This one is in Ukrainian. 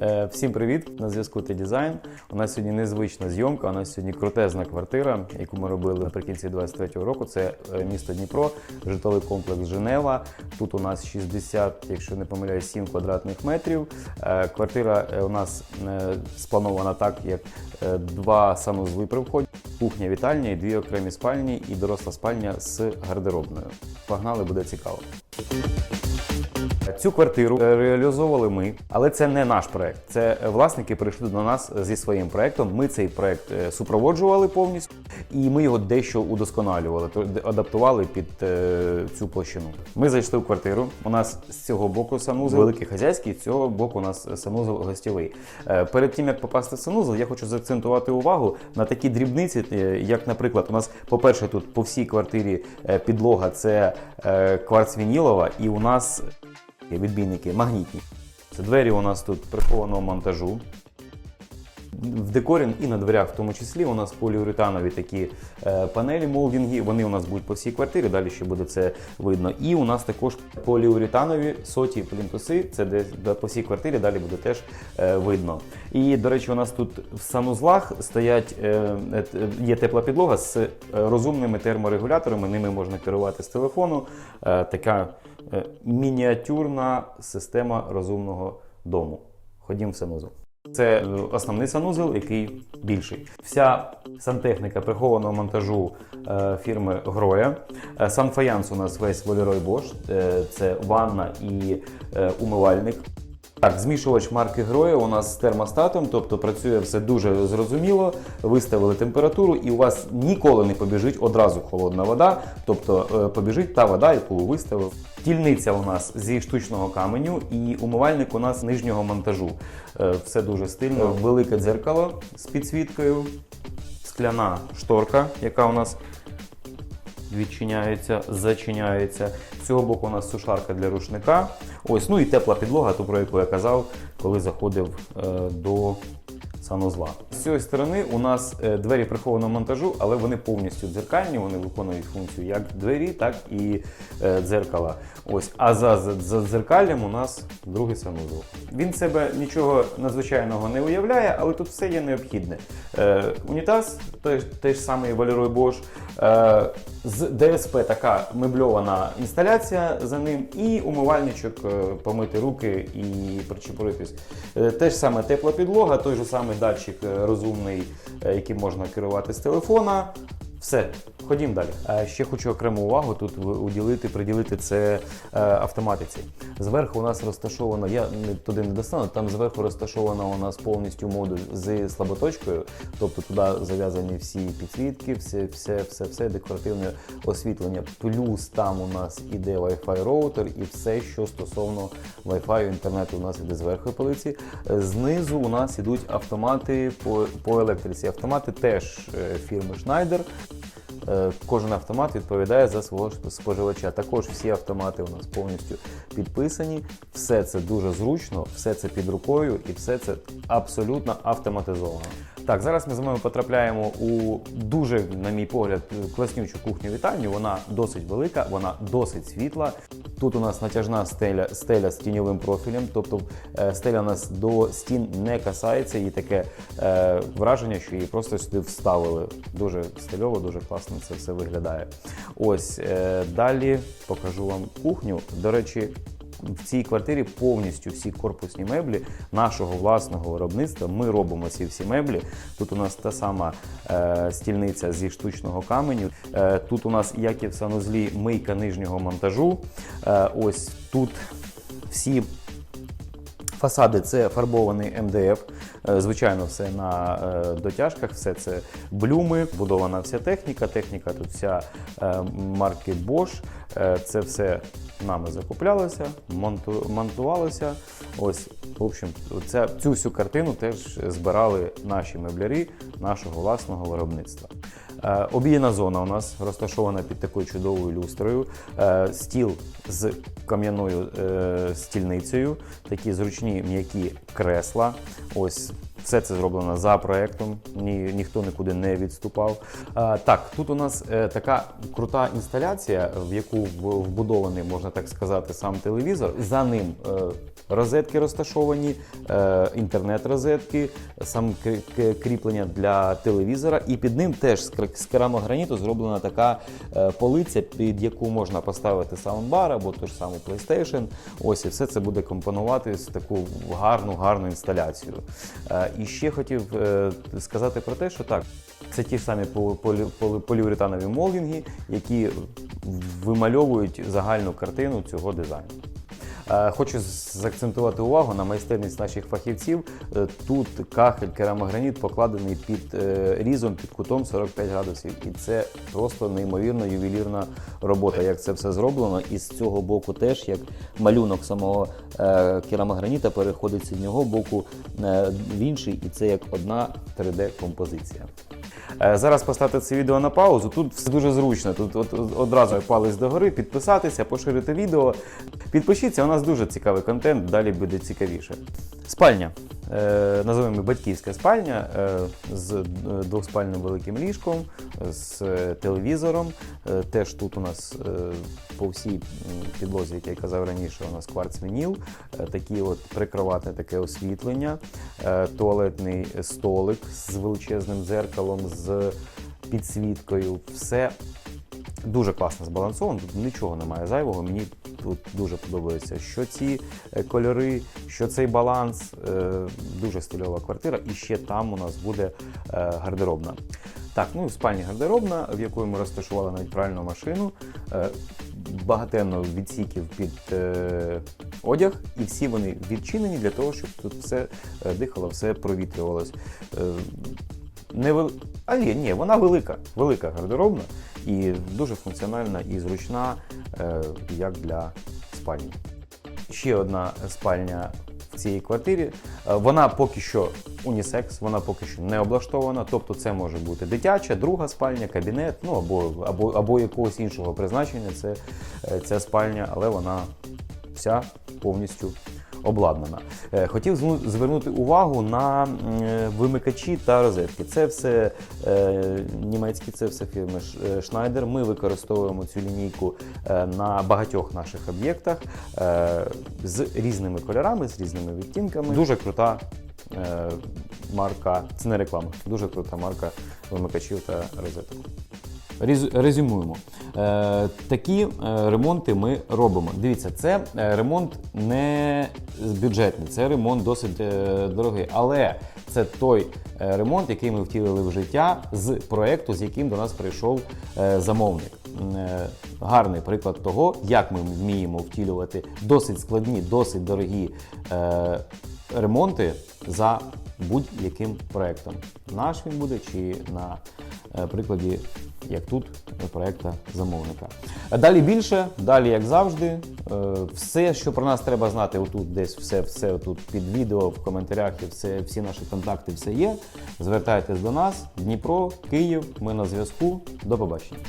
Е, Всім привіт! На зв'язку Т-Дизайн. У нас сьогодні незвична зйомка. У нас сьогодні крутезна квартира, яку ми робили наприкінці 23-го року. Це е, місто Дніпро, житловий комплекс Женева. Тут у нас 60, якщо не помиляюсь, 7 квадратних метрів. Е, Квартира у нас спланована так, як два санузли при вході, кухня, вітальня дві окремі спальні і доросла спальня з гардеробною. Погнали, буде цікаво. Цю квартиру е, реалізовували ми, але це не наш проект. Це е, власники прийшли до нас зі своїм проектом. Ми цей проект е, супроводжували повністю, і ми його дещо удосконалювали, адаптували під е, цю площину. Ми зайшли в квартиру. У нас з цього боку санузел великий хазяйський, з цього боку у нас санузел гостєвий. Е, Перед тим як попасти в санузел, я хочу заакцентувати увагу на такі дрібниці, е, як, наприклад, у нас, по-перше, тут по всій квартирі е, підлога це е, кварц вінілова, і у нас відбійники магнітні. Це двері у нас тут прихованого монтажу. В декорі і на дверях, в тому числі, у нас поліуретанові такі е, панелі молдінги. Вони у нас будуть по всій квартирі, далі ще буде це видно. І у нас також поліуретанові соті плінтуси. Це десь по всій квартирі, далі буде теж е, видно. І, до речі, у нас тут в санузлах стоять е, є тепла підлога з розумними терморегуляторами. Ними можна керувати з телефону. Така мініатюрна система розумного дому. Ходім в санузел. Це е, основний санузел, який більший. Вся сантехніка прихованого монтажу е, фірми Гроя. Е, санфаянс у нас весь Bosch. Е, це ванна і е, умивальник. Так, змішувач марки Гроя у нас з термостатом, тобто працює все дуже зрозуміло. Виставили температуру, і у вас ніколи не побіжить одразу холодна вода, тобто е, побіжить та вода, яку ви виставив. Тільниця у нас зі штучного каменю, і умивальник у нас нижнього монтажу. Е, Все дуже стильно. Велике дзеркало з підсвіткою, скляна шторка, яка у нас відчиняється, зачиняється. З цього боку у нас сушарка для рушника. Ось, ну і тепла підлога, ту про яку я казав, коли заходив е, до санузла. З цієї сторони у нас е, двері прихованого монтажу, але вони повністю дзеркальні, вони виконують функцію як двері, так і е, дзеркала. Ось, а за, за, дзеркаллям у нас другий санузел. Він себе нічого надзвичайного не уявляє, але тут все є необхідне. Е, унітаз, той, ж- самий Валерой Bosch, е, з ДСП така мебльована інсталяція за ним, і умивальничок е, помити руки і причепуритись. Те ж саме тепла підлога, той же самий датчик е, розумний, е, яким можна керувати з телефона. Все, ходім далі. Ще хочу окрему увагу тут уділити, приділити це е, автоматиці. Зверху у нас розташовано, я туди не достану, там зверху розташовано у нас повністю модуль з слаботочкою, тобто туди зав'язані всі підсвітки, все, все, все, все декоративне освітлення. Плюс там у нас іде Wi-Fi роутер і все, що стосовно Wi-Fi, інтернету, у нас іде зверху полиці. Знизу у нас ідуть автомати по, по електриці. Автомати теж е, фірми Schneider. Е, Кожен автомат відповідає за свого споживача. Також всі автомати у нас повністю підписані. Все це дуже зручно, все це під рукою і все це абсолютно автоматизовано. Так, зараз ми з вами потрапляємо у дуже, на мій погляд, класнючу кухню вітальню. Вона досить велика, вона досить світла. Тут у нас натяжна стеля, стеля з тіньовим профілем, тобто е, стеля у нас до стін не касається, і таке е, враження, що її просто сюди вставили. Дуже стильово, дуже класно це все виглядає. Ось е, далі покажу вам кухню. До речі, в цій квартирі повністю всі корпусні меблі нашого власного виробництва. Ми робимо ці всі меблі. Тут у нас та сама е, стільниця зі штучного каменю. Е, тут у нас, як і в санузлі, мийка нижнього монтажу. Е, ось тут всі Фасади це фарбований МДФ. Е, Звичайно, все на е, дотяжках, все це блюми, будована вся техніка. Техніка тут вся е, марки Bosch. Це все нами закуплялося, монту, монтувалося. Ось, в общем, це, цю всю картину теж збирали наші меблярі нашого власного виробництва. Е, Обійна зона у нас розташована під такою чудовою люстрою. Е, Стіл з кам'яною е, стільницею, такі зручні м'які кресла. Ось все це зроблено за проектом, ні, ніхто нікуди не відступав. Так, тут у нас така крута інсталяція, в яку вбудований, можна так сказати, сам телевізор. За ним розетки розташовані, е, інтернет-розетки, сам кріплення для телевізора, і під ним теж з керамограніту зроблена така е, полиця, під яку можна поставити саундбар або ту ж саму PlayStation. Ось і все це буде компонуватись в таку гарну, гарну інсталяцію. Е, І ще хотів сказати про те, що так, це ті ж самі полі- полі- полі- поліуретанові молдинги, які вимальовують загальну картину цього дизайну. Е, Хочу заакцентувати увагу на майстерність наших фахівців. Е, Тут кахель керамограніт покладений під е, різом, під кутом 45 градусів. І це просто неймовірно ювелірна робота, як це все зроблено. І з цього боку теж, як малюнок самого керамограніта переходить з одного боку в інший, і це як одна 3D-композиція. Е, Зараз поставте це відео на паузу. Тут все дуже зручно. Тут от, одразу палець догори, підписатися, поширити відео. Підпишіться, у нас дуже цікавий контент, далі буде цікавіше. Спальня. Е, називаємо батьківська спальня е, з двоспальним великим ліжком, з телевізором. Теж тут у нас по всій підлозі, як я казав раніше, у нас кварц-вініл, е, такі от прикроватне таке освітлення, туалетний столик з величезним дзеркалом, з підсвіткою. Все дуже класно збалансовано, тут нічого немає зайвого. Мені тут дуже подобається, що ці е, кольори, що цей баланс. Е, Дуже стильова квартира. І ще там у нас буде е, гардеробна. Так, ну спальні гардеробна, в якої ми розташували навіть пральну машину. Багатенно відсіків під одяг, і всі вони відчинені для того, щоб тут все дихало, все провітрювалось. Е, не вел... А ні, ні, вона велика, велика гардеробна і дуже функціональна і зручна, е, як для спальні. Ще одна спальня в цій квартирі. Е, Вона поки що унісекс, вона поки що не облаштована. Тобто це може бути дитяча, друга спальня, кабінет, ну або, або, або якогось іншого призначення. Це е, ця спальня, але вона вся повністю обладнана. Е, Хотів звернути увагу на е, вимикачі та розетки. Це все е, німецькі, це все фірми Schneider. Ми використовуємо цю лінійку на багатьох наших об'єктах з різними кольорами, з різними відтінками. Дуже крута. Марка, це не реклама, дуже крута марка вимикачів та розеток. Резюмуємо. Е, такі е, ремонти ми робимо. Дивіться, це е, ремонт не бюджетний, це ремонт досить дорогий. Але це той ремонт, який ми втілили в життя з проєкту, з яким до нас прийшов замовник. Гарний приклад того, як ми вміємо втілювати досить складні, досить дорогі ремонти за будь-яким проєктом. Наш він буде чи на прикладі, як тут, проєкта замовника. Далі більше, далі, як завжди, е, все, що про нас треба знати, отут десь все, все тут під відео, в коментарях, і все, всі наші контакти, все є. Звертайтесь до нас, Дніпро, Київ, ми на зв'язку. До побачення.